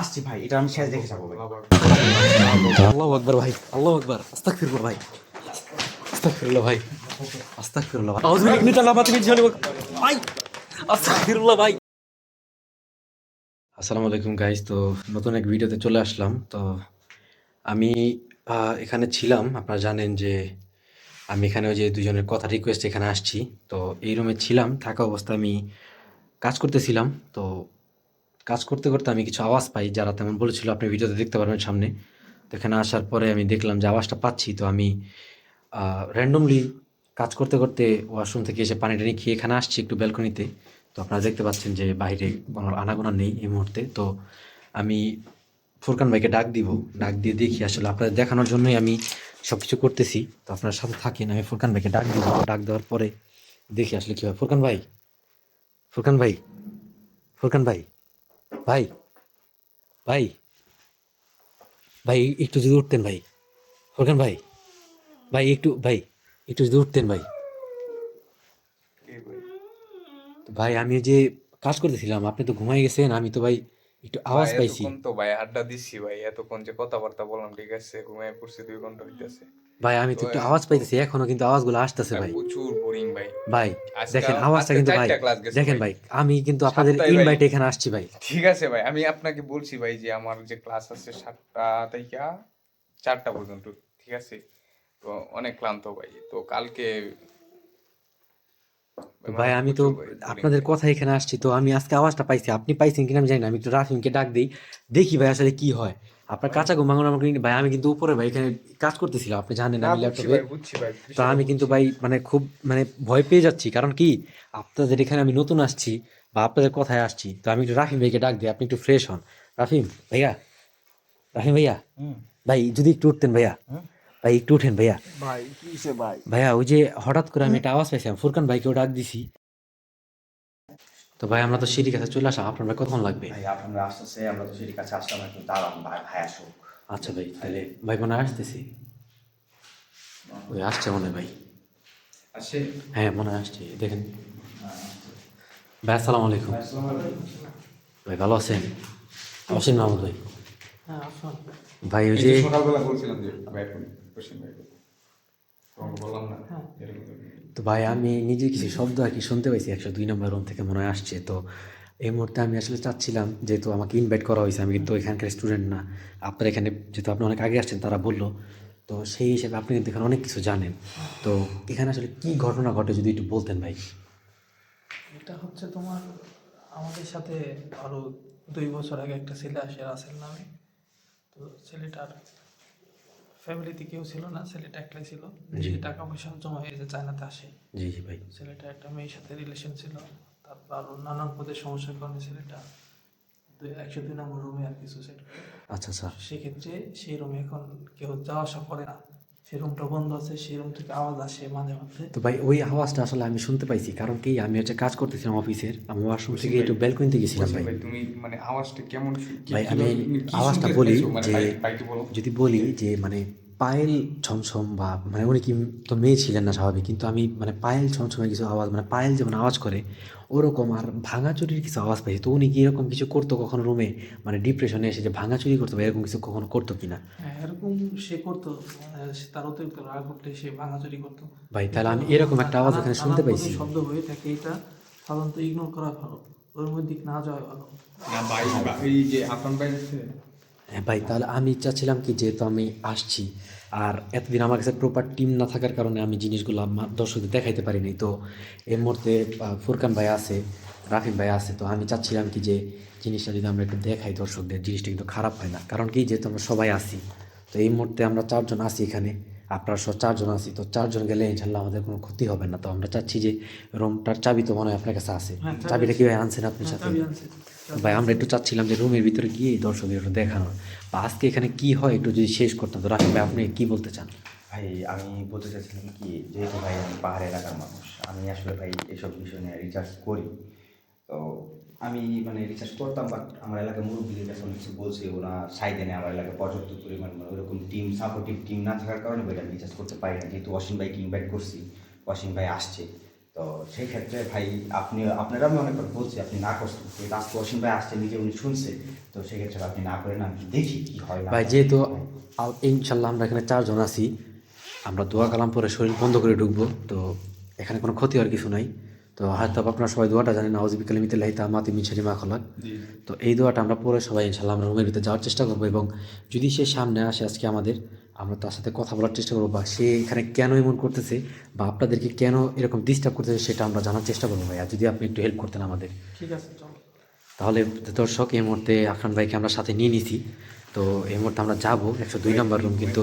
আসছি ভাই এটা আমি শেষ দেখে যাব ভাই। আল্লাহ আকবর। ভাই আল্লাহ আকবর। আস্তাগফিরুল্লাহ ভাই। আস্তাগফিরুল্লাহ ভাই। আস্তাগফিরুল্লাহ ভাই। ভাই আস্তাগফিরুল্লাহ ভাই। আসসালামু আলাইকুম গাইস তো নতুন এক ভিডিওতে চলে আসলাম। তো আমি আহ, এখানে ছিলাম। আপনারা জানেন যে আমি এখানে ওই যে দুজনের কথা রিকোয়েস্ট এখানে আসছি। তো এই রুমে ছিলাম থাকা অবস্থায় আমি কাজ করতেছিলাম। তো কাজ করতে করতে আমি কিছু আওয়াজ পাই যারা তেমন বলেছিল, আপনি ভিডিওতে দেখতে পারবেন সামনে। তো এখানে আসার পরে আমি দেখলাম যে আওয়াজটা পাচ্ছি। তো আমি র্যান্ডমলি কাজ করতে করতে ওয়াশরুম থেকে এসে পানি টানি খেয়ে এখানে আসছি একটু ব্যালকনিতে তো আপনারা দেখতে পাচ্ছেন যে বাইরে কোনো আনাগোনা নেই এই মুহূর্তে। তো আমি ফুরকান ভাইকে ডাক দিব, ডাক দিয়ে দেখি আসলে আপনাদের দেখানোর জন্যই আমি সব কিছু করতেছি। তো আপনার সাথে থাকেন, আমি ফুরকান ভাইকে ডাক দিব। ডাক দেওয়ার পরে দেখি আসলে কী হয়। ফুরকান ভাই ফুরকান ভাই ফুরকান ভাই। ভাই ভাই ভাই একটু যদি উঠতেন ভাই। ফরকান ভাই ভাই একটু ভাই একটু যদি উঠতেন ভাই? ভাই আমি যে কাজ করতেছিলাম আপনি তো ঘুমাই গেছেন আমি তো ভাই একটু আওয়াজ পাইছি। তো ভাই আড্ডা দিচ্ছি ভাই এতক্ষণ যে কথাবার্তা বললাম ঠিক আছে? ঘুমিয়ে পড়ছি দুই ঘণ্টা হইতেছে। ভাই আমি তো একটু আওয়াজ পাইতেছি এখনও কিন্তু আওয়াজগুলো আসতেছে ভাই প্রচুর বোরিং ভাই। ভাই দেখেন আওয়াজটা কিন্তু ভাই দেখেন ভাই। ভাই আমি কিন্তু আপনাদের ইনভাইট এখানে আসছি ভাই। ঠিক আছে ভাই আমি আপনাকে বলছি ভাই যে আমার যে ক্লাস আছে সাতটা থেকে চারটা পর্যন্ত ঠিক আছে? তো অনেক ক্লান্ত ভাই। তো কালকে ভাই আমি তো আপনাদের। কথা এখানে আসছি তো আমি আজকে আওয়াজটা পাইছি। আপনি পাইছেন কিনা আমি জানি না আমি একটু রাফিমকে ডাক দিই। দেখি ভাই আসলে কি হয়। আপনার কাঁচা ঘুম ভাঙানো আমাকে ভাই আমি কিন্তু উপরে ভাই এখানে কাজ করতেছিলাম আপনি জানেন আমি ল্যাপটপে তো আমি কিন্তু ভাই মানে খুব মানে ভয় পেয়ে যাচ্ছি। কারণ কি? আপনাদের এখানে আমি নতুন আসছি বা আপনাদের কথায় আসছি তো আমি একটু রাফিম ভাইকে ডাক দিই আপনি একটু ফ্রেশ হন। রাফিম ভাইয়া? রাফিম ভাইয়া? ভাই যদি একটু উঠতেন ভাইয়া। ভাই একটু উঠেন ভাইয়া। ভাই কিসে ভাই? ভাইয়া ওই যে হঠাৎ করে আমি একটা আওয়াজ পাইছিলাম ফুরকান ভাইকেও ডাক দিছি। তো ভাই আমরা তো সিঁড়ি কাছে চলে আসা আপনার ভাই কতক্ষণ লাগবে? ভাই আপনারা আসতেছে আমরা তো সেটির কাছে আসলাম একটু দাঁড়ান ভাই ভাই আসুক। আচ্ছা ভাই তাহলে ভাই মনে হয় আসতেছি। ওই আসছে মনে হয় ভাই। আসে হ্যাঁ মনে হয় আসছে দেখেন। ভাই আসসালামু আলাইকুম। ভাই ভালো আছেন? অসীম মাহমুদ ভাই। ভাই ওই যে সকালবেলা বলছিলাম যে এরকম তো ভাই আমি নিজে কিছু শব্দ আর কি শুনতে পাইছি একশো দুই নম্বর রুম থেকে মনে হয় আসছে। তো এই মুহূর্তে আমি আসলে চাচ্ছিলাম যেহেতু আমাকে ইনভাইট করা হয়েছে আমি কিন্তু এখানকার স্টুডেন্ট না। আপনার এখানে যেহেতু আপনি অনেক আগে আসছেন তারা বলল। তো সেই হিসেবে আপনি কিন্তু এখানে অনেক কিছু জানেন। তো এখানে আসলে কি ঘটনা ঘটে যদি একটু বলতেন ভাই? এটা হচ্ছে তোমার আমাদের সাথে আরও দুই বছর আগে একটা ছেলে আসে রাসেল নামে। তো ছেলেটার ফ্যামিলিতে কেউ ছিল না ছেলেটা একলাই ছিল। যে টাকা পয়সা জমা হয়ে যে চায়নাতে আসে। জি জি ভাই। ছেলেটা একটা মেয়ের সাথে রিলেশন ছিল তারপর নানান পদে সমস্যার কারণে ছেলেটা একশো দুই নম্বর রুমে আর কিছু সুসাইড আচ্ছা স্যার সেক্ষেত্রে সেই রুমে এখন কেউ যাওয়া আসা করে না। সেই রুমটা বন্ধ আছে সেই রুম থেকে আওয়াজ আসে মাঝে মাঝে। তো ভাই ওই আওয়াজটা আসলে আমি শুনতে পাইছি। কারণ কি আমি হচ্ছে কাজ করতেছিলাম অফিসের। আমি ওয়াশরুম থেকে একটু ব্যালকনিতে গেছিলাম ভাই। তুমি মানে আওয়াজটা কেমন ভাই আমি আওয়াজটা বলি মানে যে একটু। যদি বলি যে মানে পায়েল ছমছম বা মানে উনি কি তো মেয়ে ছিলেন না স্বাভাবিক কিন্তু আমি মানে পায়েল ছমছমের কিছু আওয়াজ মানে পায়েল যেমন আওয়াজ করে ওরকম আর ভাঙাচুরির কিছু আওয়াজ পাইছি। তো উনি কি এরকম কিছু করতো কখনো রুমে মানে ডিপ্রেশনে এসে যে ভাঙাচুরি করতো বা এরকম কিছু কখনো করতো কিনা? হ্যাঁ এরকম সে করতো সে তার অতিরিক্ত রাগ উঠলে সে ভাঙাচুরি করতো। ভাই তাহলে আমি এরকম একটা আওয়াজ ওখানে শুনতে পাইছি। শব্দ হয়ে থাকে এটা সাধারণত ইগনোর করা ভালো। ওর মধ্যে না যাওয়া ভালো। না ভাই এই যে আপনার হ্যাঁ ভাই তাহলে আমি চাচ্ছিলাম কি যেহেতু আমি আসছি আর এতদিন আমার কাছে প্রপার টিম না থাকার কারণে আমি জিনিসগুলো দর্শকদের দেখাইতে পারিনি তো এই মুহূর্তে ফুরকান ভাই আছে রাফিম ভাই আছে তো আমি চাচ্ছিলাম কি যে জিনিসটা যদি আমরা একটু দেখাই দর্শকদের জিনিসটা কিন্তু খারাপ হয় না। কারণ কি যেহেতু আমরা সবাই আসি তো এই মুহূর্তে আমরা চারজন আছি এখানে আপনারা সব চারজন আছি তো চারজন গেলে ইনশাল্লাহ আমাদের কোনো ক্ষতি হবে না। তো আমরা চাচ্ছি যে রুমটার চাবি তো মনে হয় আপনার কাছে আছে। হ্যাঁ, চাবি চাবিটা কীভাবে আনছেন আপনার সাথে? চাবি আনছে। ভাই, আমরা একটু চাচ্ছিলাম যে রুমের ভিতরে গিয়ে দর্শকদের একটু দেখানোর। বা আজকে এখানে কি হয় একটু যদি শেষ করতাম, তো রাখি ভাই, আপনি কি বলতে চান? ভাই, আমি বলতে চাচ্ছিলাম কি, যেহেতু ভাই আমি পাহাড় এলাকার মানুষ, আমি আসলে ভাই এসব বিষয় নিয়ে রিচার্জ করি। তো আমি মানে রিচার্জ করতাম বাট আমার এলাকার মুরব্বীদের যখন কিছু বলছে, ওরা সাই দেনে আমার এলাকায় পর্যাপ্ত পরিমাণ মানে ওরকম টিম সাপোর্টিভ টিম না থাকার কারণে ভাই আমি রিচার্জ করতে পারি না। যেহেতু অসীম ভাইকে ইনভাইট করছি, অসীম ভাই আসছে। তো সেই ক্ষেত্রে ভাই আপনি আপনারা আমি অনেকবার বলছি আপনি না করছেন আজকে অসীম ভাই আসছে নিজে উনি শুনছে তো সেই ক্ষেত্রে আপনি না করেন আমি দেখি কি হয় ভাই যেহেতু ইনশাল্লাহ আমরা এখানে চারজন আছি আমরা দোয়া কালাম পরে শরীর বন্ধ করে ঢুকবো তো এখানে কোনো ক্ষতি আর কিছু নাই। তো হয়তো আপনারা সবাই দোয়াটা জানেন নাউজিবিকাল মিতে লাইতা মাতি মিছারি মা খলাক। তো এই দোয়াটা আমরা পরে সবাই ইনশাল্লাহ আমরা রুমের ভিতরে যাওয়ার চেষ্টা করব এবং যদি সে সামনে আসে আজকে আমাদের আমরা তার সাথে কথা বলার চেষ্টা করব বা সে এখানে কেন এমন করতেছে বা আপনাদেরকে কেন এরকম ডিস্টার্ব করতেছে সেটা আমরা জানার চেষ্টা করব ভাই আর যদি আপনি একটু হেল্প করতেন আমাদের। ঠিক আছে তাহলে দর্শক এই মুহূর্তে আফরান ভাইকে আমরা সাথে নিয়ে নিছি। তো এই মুহূর্তে আমরা যাব একশো দুই নম্বর রুম কিন্তু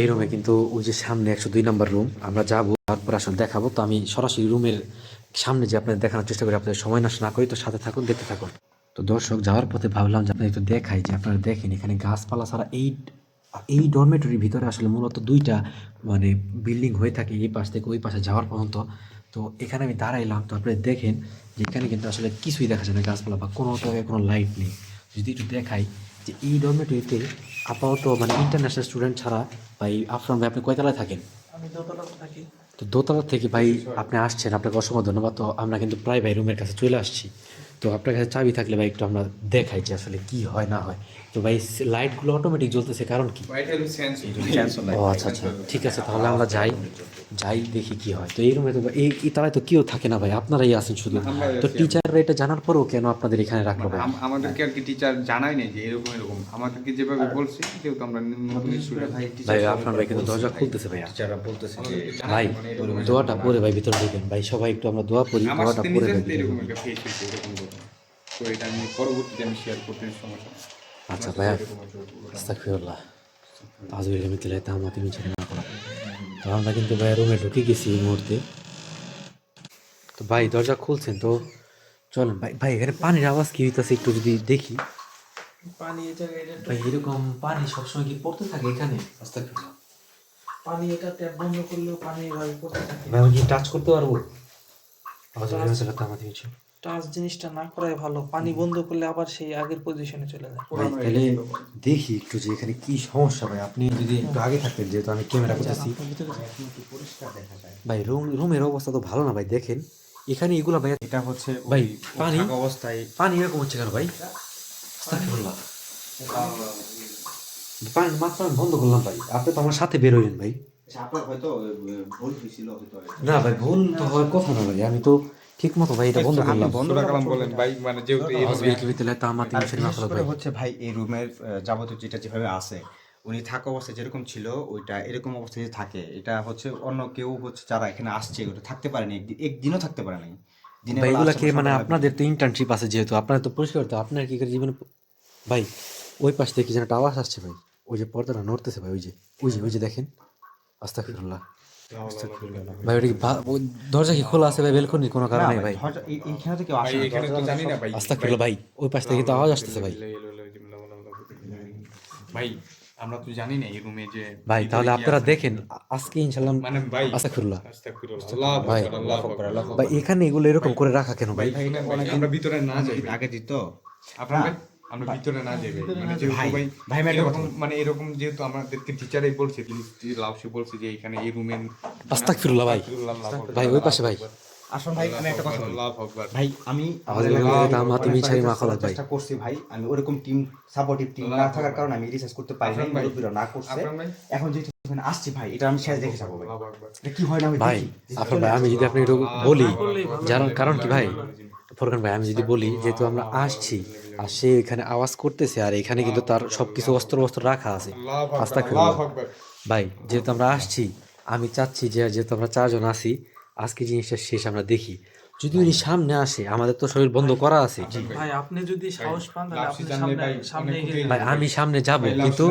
এই রুমে কিন্তু ওই যে সামনে একশো দুই নম্বর রুম আমরা যাব, তারপর আসলে দেখাবো। তো আমি সরাসরি রুমের সামনে যে আপনাদের দেখানোর চেষ্টা করি, আপনাদের সময় নষ্ট না করি তো সাথে থাকুন, দেখতে থাকুন। তো দর্শক, যাওয়ার পথে ভাবলাম যে আপনাদের একটু দেখাই, যে আপনারা দেখেন এখানে গাছপালা ছাড়া এই এই ডরমেটরির ভিতরে আসলে মূলত দুইটা মানে বিল্ডিং হয়ে থাকে, এই পাশ থেকে ওই পাশে যাওয়ার পর্যন্ত। তো এখানে আমি দাঁড়াইলাম, তো আপনারা দেখেন যে এখানে কিন্তু আসলে কিছুই দেখা যায় না গাছপালা বা কোনো জায়গায় কোনো লাইট নেই। যদি একটু দেখাই যে এই ডরমেটরিতে আপাতত মানে ইন্টারন্যাশনাল স্টুডেন্ট ছাড়া ভাই আফরান ভাই আপনি কয়তলায় থাকেন? আমি দোতলাতে থাকি। তো দোতলা থেকে ভাই আপনি আসছেন আপনাকে অসংখ্য ধন্যবাদ। তো আমরা কিন্তু প্রায় ভাই রুমের কাছে চলে আসছি। তো আপনার কাছে চাবি থাকলে ভাই একটু আমরা দেখাই যে আসলে কি হয় না হয়। তো ভাই লাইটগুলো অটোমেটিক জ্বলতেছে কারণ কি? ও আচ্ছা আচ্ছা। ঠিক আছে তাহলে আমরা যাই। যাই দেখি কি হয়। তো এই রুমে তো এই তারায় তো কেউ থাকে না ভাই আপনারাই আছেন শুধু। তো টিচাররা এটা জানার পরেও কেন আপনাদের এখানে রাখল ভাই? আমাদেরকে আর কি টিচার জানাই নেই যে এরকম এরকম। আমাদেরকে যেভাবে বলছে যেহেতু আমরা নতুন স্টুডেন্ট ভাই ভাই আপনার ভাই কিন্তু দরজা খুলতেছে ভাইয়া টিচাররা বলতেছে যে ভাই দোয়াটা পরে ভাই ভিতরে ঢুকেন। ভাই সবাই একটু আমরা দোয়া পড়ি দোয়াটা নিজের ভাই। এরকম একটা ফেস হয়েছে এরকম। তো এটা আমি পরবর্তীতে আমি শেয়ার করতে সমস্যা আচ্ছা ভাইয়া আস্তাগফিরুল্লাহ। আজবির মিথিলায় তাহমাতি মিছিল না করা তো আমরা কিন্তু ভাই রুমে ঢুকে গেছি এই মুহূর্তে। তো ভাই দরজা খুলছেন তো? চলেন। ভাই ভাই এখানে পানির আওয়াজ কি হইতেছে একটু যদি দেখি। পানি ভাই এরকম পানি সবসময় কি পড়তে থাকে এখানে? আস্তাগফিরুল্লাহ। পানি এটা ট্যাপ বন্ধ করলেও পানি পড়তে থাকে। ভাই আমি কি টাচ করতে পারব? আজবির মিথিলায় তাহমাতি মিছিল টাচ জিনিসটা না করাই ভালো। পানি বন্ধ করলে আবার সেই আগের পজিশনে চলে যায়। তাহলে দেখি একটু যে এখানে কি সমস্যা ভাই। আপনি যদি একটু আগে থাকতেন যেহেতু আমি ক্যামেরা করতেছি। ভাই রুম রুমের অবস্থা তো ভালো না ভাই দেখেন। এখানে এগুলা ভাই এটা হচ্ছে ভাই, পানি? অবস্থায় পানি এরকম হচ্ছে কেন ভাই? আস্তাগফিরুল্লাহ। পানি মাত্র বন্ধ করলাম ভাই। আপনি তো আমার সাথে বের হইলেন ভাই। আচ্ছা, আপনার হয়তো আহ, ভুল হয়েছিল হয়তো না ভাই ভুল তো হওয়ার কথা না ভাই। আমি তো ঠিক মতো ভাই এটা বন্ধ করলাম। রাখলাম বলেন ভাই মানে যেহেতু এই ভিতরে তা আমার তিন আর সেরি করে ভাই। হচ্ছে ভাই এই রুমের যাবতীয় যেটা যেভাবে আছে উনি থাকা অবস্থায় যেরকম ছিল ওইটা এরকম অবস্থায় যে থাকে এটা হচ্ছে অন্য কেউ হচ্ছে যারা এখানে আসছে ওটা থাকতে পারেনি একদিনও থাকতে পারে নাই। মানে আপনাদের তো ইন্টার্নশিপ আছে যেহেতু আপনার তো পরিষ্কার তো আপনার কি করে জীবনে ভাই ওই পাশ থেকে যেন একটা আওয়াজ আসছে ভাই ওই যে পর্দাটা নড়তেছে ভাই ওই যে ওই যে ওই যে দেখেন আস্তাগফিরুল্লাহ। ভাই ওটা কি দরজা কি খোলা আছে ভাই বেলকনির কোনো কারণে ভাই, এইখানে তো কেউ আসে না, এখানে তো জানি না ভাই ওই পাশ থেকে কিন্তু আওয়াজ আসতেছে ভাই ভাই আমরা তো জানি না এই রুমে যে ভাই তাহলে আপনারা দেখেন আজকে ইনশাল্লাহ মানে ভাই আস্তাগফিরুল্লাহ আস্তাগফিরুল্লাহ ভাই, আকবার, আকবার, আল্লাহু ভাই এখানে এগুলো এরকম করে রাখা কেন ভাই আমরা ভিতরে না যাই। আগে দিত আপনার আমরা ভিতরে না মানে যেহেতু ভাই, ভাই এরকম মানে এরকম যেহেতু আমাদেরকে টিচারই বলছে লাউসি বলছে যে এখানে এই রুমে আস্তাগফিরুল্লাহ ভাই। ভাই ওই পাশে ভাই। আসুন ভাই আমি একটা কথা বলি। ভাই আমি আমাদের আমাদের এলাকায় এলাকায় তো আমার তুমি ছাই মাখা ভাই। চেষ্টা করছি ভাই আমি ওরকম টিম সাপোর্টিভ টিম না থাকার কারণে আমি রিসার্চ করতে পারি নাই ভাই, মুরব্বীরা না করছে। ভাই। এখন যেহেতু এখানে আসছি ভাই এটা আমি শেষ দেখে যাব ভাই। এটা কি হয় না ভাই আপনার ভাই আমি যদি আপনি একটু বলি যার কারণ কি ভাই? ফরকান ভাই আমি যদি বলি যেহেতু আমরা আসছি আর সে এখানে আওয়াজ করতেছে আর এখানে কিন্তু তার সবকিছু অস্ত্র অস্ত্র রাখা আছে আকবার। ভাই যেহেতু আমরা আসছি আমি চাচ্ছি যে যেহেতু আমরা চারজন আছি আজকে জিনিসটা শেষ আমরা দেখি। যদি উনি সামনে আসে আমাদের তো শরীর বন্ধ করা আছে। ভাই। আপনি যদি সাহস পান তাহলে আপনি সামনে সামনে ভাই আমি সামনে যাব কিন্তু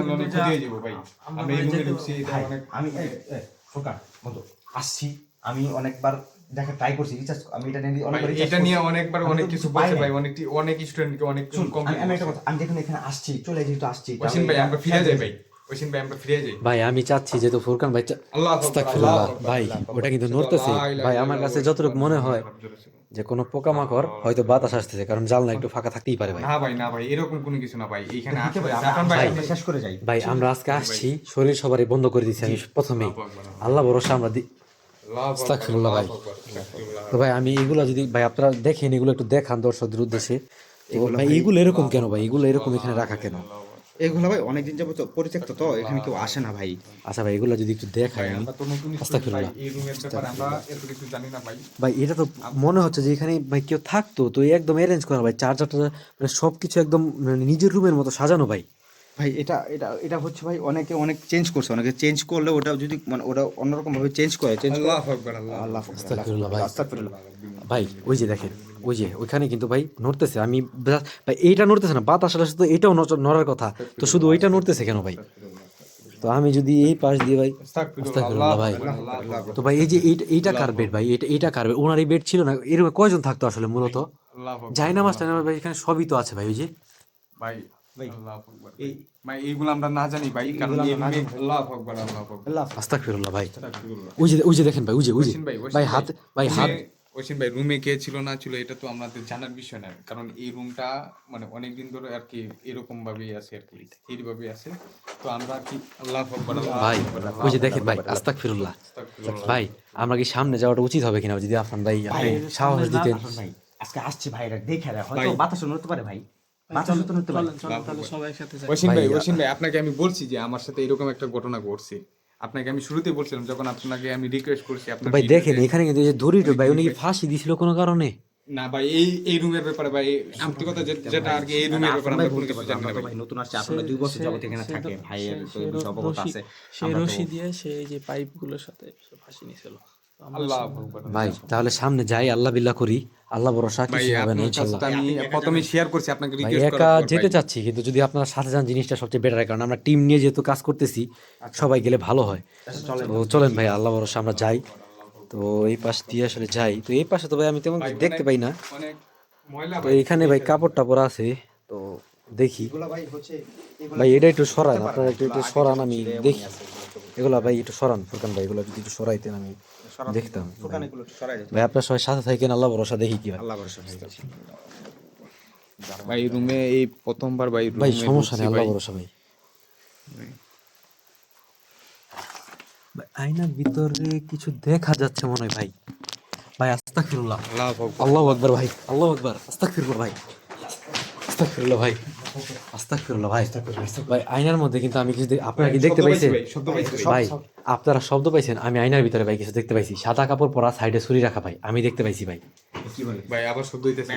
আমি আসছি আমি অনেকবার দেখা ট্রাই করছি রিসার্চ আমি এটা নিয়ে অনেকবার এটা নিয়ে। অনেকবার অনেক কিছু বলছে ভাই অনেক অনেক স্টুডেন্টকে অনেক আমি- একটা কথা আমি দেখুন এখানে আসছি চলে যেহেতু আসছি ভাই আমরা ফিরে যাই ভাই ভাই আমরা ফিরে যাই। ভাই আমি চাচ্ছি যেহেতু ফুরকান ভাই আল্লাহ আস্তাগফিরুল্লাহ ভাই ওটা কিন্তু নড়তেছে। ভাই আমার কাছে যতটুকু মনে হয় যে কোনো পোকামাকড় হয়তো বাতাস আসতেছে কারণ জানলা একটু ফাঁকা থাকতেই পারে ভাই। না ভাই না ভাই এরকম কোনো কিছু না ভাই এখানে ভাই, শেষ করে যাই। ভাই আমরা আজকে আসছি শরীর সবারই বন্ধ করে দিচ্ছি আমি প্রথমেই। আল্লাহ ভরসা আমরা ভাই। তো ভাই আমি এগুলো যদি ভাই আপনারা দেখেন এগুলো একটু দেখান দর্শকদের উদ্দেশ্যে। ভাই এগুলো এরকম কেন ভাই? এগুলো এরকম এখানে রাখা কেন? এগুলো ভাই অনেকদিন যাবত পরিত্যক্ত তো এখানে কেউ আসে না ভাই। আচ্ছা ভাই এগুলো যদি একটু দেখাই আমি আস্তাগফিরুল্লাহ। ভাই এই রুমের ব্যাপারে আমরা এত কিছু জানি না ভাই। ভাই এটা তো মনে হচ্ছে যে এখানে ভাই কেউ থাকতো তো একদম অ্যারেঞ্জ করা ভাই চার্জারটা মানে সব কিছু একদম মানে নিজের রুমের মতো সাজানো ভাই। ভাই এটা এটা এটা হচ্ছে ভাই অনেকে অনেক চেঞ্জ করছে। অনেকে চেঞ্জ করলে ওটা যদি মানে ওটা অন্যরকম ভাবে চেঞ্জ করে চেঞ্জ আল্লাহ আকবার। আল্লাহ আল্লাহ আস্তাগফিরুল্লাহ ভাই। আস্তাগফিরুল্লাহ। ভাই ওই যে দেখেন ওই যে ওইখানে কিন্তু ভাই নড়তেছে। আমি ভাই এইটা নড়তেছে না বাতাস আসলে তো এটাও নড়ার কথা। তো শুধু ওইটা নড়তেছে কেন ভাই? তো আমি যদি এই পাশ দিয়ে ভাই আস্তাগফিরুল্লাহ ভাই। তো ভাই এই যে এইটা এইটা কার বেড ভাই? এটা এইটা কার বেড ওনার এই বেড ছিল না? এরকম কয়জন থাকতো আসলে মূলত? আল্লাহ আকবার। যাই না মাস্টার ভাই এখানে সবই তো আছে ভাই ওই যে। ভাই আল্লাহ এই ভাই এইগুলো আমরা না জানি ভাই কারণ এই আল্লাহ আকবার আল্লাহ আকবার। আস্তাগফিরুল্লাহ ভাই। ওই যে ওই যে দেখেন ভাই ওই যে ওই যে। ভাই, ওসিন ভাই। ভাই, হাত। ভাই হাত ওসিন ভাই রুমে কে ছিল না ছিল এটা তো আমাদের জানার বিষয় না। কারণ এই রুমটা মানে অনেকদিন ধরে আর কি এরকম ভাবেই আছে আর কি এইভাবে আছে। তো আমরা আর কি আল্লাহ ভাই ওই যে দেখেন ভাই আস্তাগফিরুল্লাহ। আস্তাগফিরুল্লাহ। ভাই আমরা কি সামনে যাওয়াটা উচিত হবে কিনা? যদি আফরান ভাই সাহস দিতেন। ভাই। আজকে আসছে ভাই এটা দেখে হয়তো বাতাস নড়তে পারে ভাই। ভাই ভাই, আপনাকে আমি বলছি যে আমার সাথে এরকম একটা ঘটনা ঘটছে। আপনাকে আমি শুরুতেই বলছিলাম যখন আপনাকে আমি রিকোয়েস্ট করছি আপনার ভাই দেখেন এখানে কিন্তু যে দড়িটা ভাই উনি কি ফাঁসি দিছিল কোনো কারণে? না ভাই এই এই রুমের ব্যাপারে ভাই সত্যি কথা যেটা আর কি এই রুমের ব্যাপারে আমরা কোনো কিছু জানি না ভাই। নতুন আসছে আপনারা দুই বছর যাবত এখানে থাকে ভাইয়ের তো অবগত আছে। সেই রশি দিয়ে সে যে পাইপগুলোর সাথে ফাঁসি নিয়েছিল ভাই তাহলে সামনে যাই আল্লাহ বিল্লাহ করি। আল্লাহ ভরসা ভাই কিছু হবে না কাজটা আমি প্রথমে শেয়ার করছি আপনাকে রিকোয়েস্ট একা যেতে চাচ্ছি কিন্তু যদি আপনার সাথে যান জিনিসটা সবচেয়ে বেটার কারণ আমরা টিম নিয়ে যেহেতু কাজ করতেছি সবাই গেলে ভালো হয়। তো চলেন ভাই আল্লাহ ভরসা আমরা যাই। তো এই পাশ দিয়ে আসলে যাই। তো এই পাশে তো ভাই আমি তেমন দেখতে পাই না। তো এখানে ভাই কাপড় টাপড় আছে তো দেখি। ভাই ভাই এটা একটু সরান আপনারা একটু একটু সরান আমি দেখি। এগুলা ভাই একটু সরান ফুরকান ভাই এগুলো যদি একটু সরাইতেন আমি। দেখতাম। ভাই আপনার সবাই সাথে থাকেন আল্লাহ ভরসা দেখি কি আল্লাহ ভরসা ভাই। ভাই রুমে এই প্রথমবার ভাই ভাই সমস্যা নেই আল্লাহ ভরসা ভাই। ভাই, আয়নার ভিতরে কিছু দেখা যাচ্ছে মনে হয় ভাই। ভাই আস্তাগফিরুল্লাহ। আল্লাহ আকবার। আল্লাহু আকবার ভাই। আল্লাহু আকবার। আস্তাগফিরুল্লাহ ভাই। আস্তাগফিরুল্লাহ ভাই। আস্তাগফিরুল্লাহ ভাই। ভাই আয়নার মধ্যে কিন্তু আমি কিছু আপনারা কি দেখতে শব্দ পাইছেন? ভাই, আপনারা শব্দ আমি আয়নার ভিতরে ভাই কিছু দেখতে পাইছি। সাদা কাপড় পরা সাইডে ছুরি রাখা ভাই আমি দেখতে পাইছি ভাই। কি বলে? ভাই আবার শব্দ হইতেছে।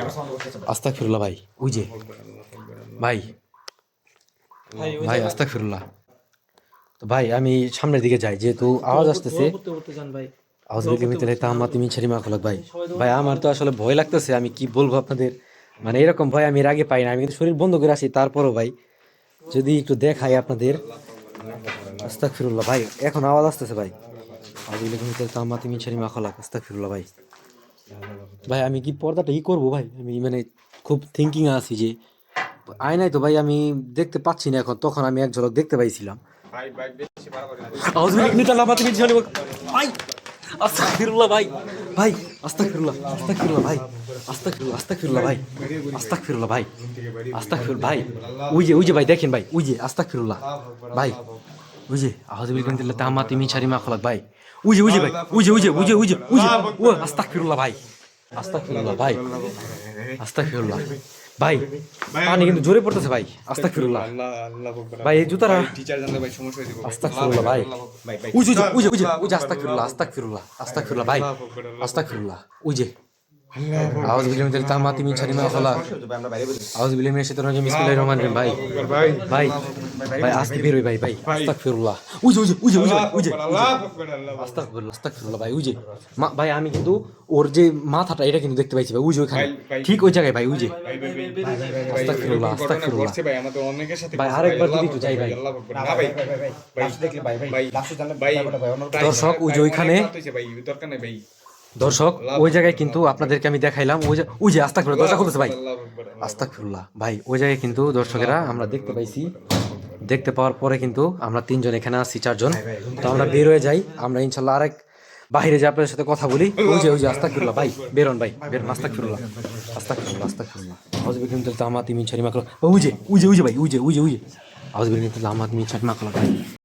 আস্তাগফিরুল্লাহ ভাই ওই যে। ভাই ভাই আস্তাগফিরুল্লাহ। তো ভাই আমি সামনের দিকে যাই যেহেতু আওয়াজ আসতেছে। আওয়াজ বিকে মিতলে তাহাম্মাতি মিন শারিমা খলক ভাই ভাই আমার তো আসলে ভয় লাগতেছে আমি কি বলব আপনাদের? মানে এরকম ভয় আমি এর আগে পাই না আমি কিন্তু শরীর বন্ধ করে আসি তারপরও ভাই যদি একটু দেখাই আপনাদের। আস্তাগফিরুল্লাহ ভাই এখন আওয়াজ আসতেছে ভাই। আওয়াজ বিকে মিতলে তাহাম্মাতি মিন শারিমা খলক আস্তাগফিরুল্লাহ ভাই। ভাই আমি কি পর্দাটা ই করব ভাই? আমি মানে খুব থিঙ্কিং আছি যে আয়নায় তো ভাই আমি দেখতে পাচ্ছি না এখন তখন আমি এক ঝলক দেখতে পাইছিলাম। ভাই ভাই বেশি বাড়াবাড়ি না। আউযু বিল্লাহি মিনাশ শাইতানির রাজিম ভাই। ভাই আস্তাকফিরুল্লাহ আস্তাকফিরুল্লাহ ভাই আস্তাকফিরুল্লাহ আস্তাকফিরুল্লাহ ভাই আস্তাকফিরুল্লাহ ভাই, আস্তাগফিরুল্লাহ ভাই। ওই যে ওই যে ভাই, দেখেন ভাই, ওই যে আস্তাকফিরুল্লাহ ভাই। ওই যে, আউযু বিল মিনাশ তামা তিমি ছাড়ি মা খলাক ভাই। ওই যে ওই যে ভাই, ওই যে ওই যে ওই যে ওই যে ওই যে, ও আস্তাকফিরুল্লাহ ভাই আস্তাকফিরুল্লাহ ভাই, আস্তাগফিরুল্লাহ। ভাই পানি কিন্তু জোরে পড়তেছে ভাই আস্তাগফিরুল্লাহ। আল্লাহ আল্লাহ আকবার। ভাই এই জুতারা টিচার জানলে ভাই সমস্যা হয়ে যাবে। আস্তাগফিরুল্লাহ ভাই। ওই যে ওই যে ওই যে ওই যে আস্তাগফিরুল্লাহ আস্তাগফিরুল্লাহ আস্তাগফিরুল্লাহ ভাই আস্তাগফিরুল্লাহ ওই যে। আওয়াজ বিল্লাহি মিনাশ তামাতি শারি মা খলা ভাই আমরা বাইরে তো মিনাশ শাইতানির রহমানির রহিম। ভাই ভাই। ভাই ভাই আজকে বের হই ভাই ভাই আস্তাগফিরুল্লাহ ওই যে ওই যে ওই যে ওই যে ওই যে আল্লাহ আকবার, আল্লাহ আকবার। আস্তাগফিরুল্লাহ আস্তাগফিরুল্লাহ ভাই ওই যে ভাই আমি কিন্তু ওর যে মাথাটা এটা কিন্তু দেখতে পাইছি ভাই ওই যে ওইখানে ভাই। ঠিক ওই জায়গায় ভাই ওই যে আস্তাগফিরুল্লাহ, আস্তাগফিরুল্লাহ। ভাই, আমাদের অনেকের সাথে ভাই, আরেকবার যদি একটু যাই ভাই। না ভাই ভাই, ভাই ভাই ভাই ভাই, লাস্ট দেখলে ভাই ভাই ভাই, জানলে ভাই, দর্শক, ওই যে ভাই, ওইখানে- ভাই, দরকার নেই ভাই। দর্শক ওই জায়গায় কিন্তু আপনাদেরকে আমি দেখাইলাম ওই যে ওই যে আস্তাগফিরুল্লাহ দরজা খুলতেছে ভাই আস্তাগফিরুল্লাহ ভাই ওই জায়গায় কিন্তু দর্শকেরা আমরা দেখতে পাইছি দেখতে পাওয়ার পরে কিন্তু আমরা তিনজন এখানে আসছি চারজন। তো আমরা বের হয়ে যাই। আমরা ইনশাল্লাহ আরেক বাইরে যে আপনাদের সাথে কথা বলি। ওই যে ওই যে আস্তাগফিরুল্লাহ ভাই বেরোন ভাই বের আস্তা আস্তাগফিরুল্লাহ আস্তা আউযু বিল্লাহি মিনাশ তামাতি মিন শারি মা খলাক ওই যে ওই যে ওই যে ভাই ওই যে ওই যে ওই যে। হজবি কিন্তু মিনাশ তামাতি মিন শারি মা ভাই।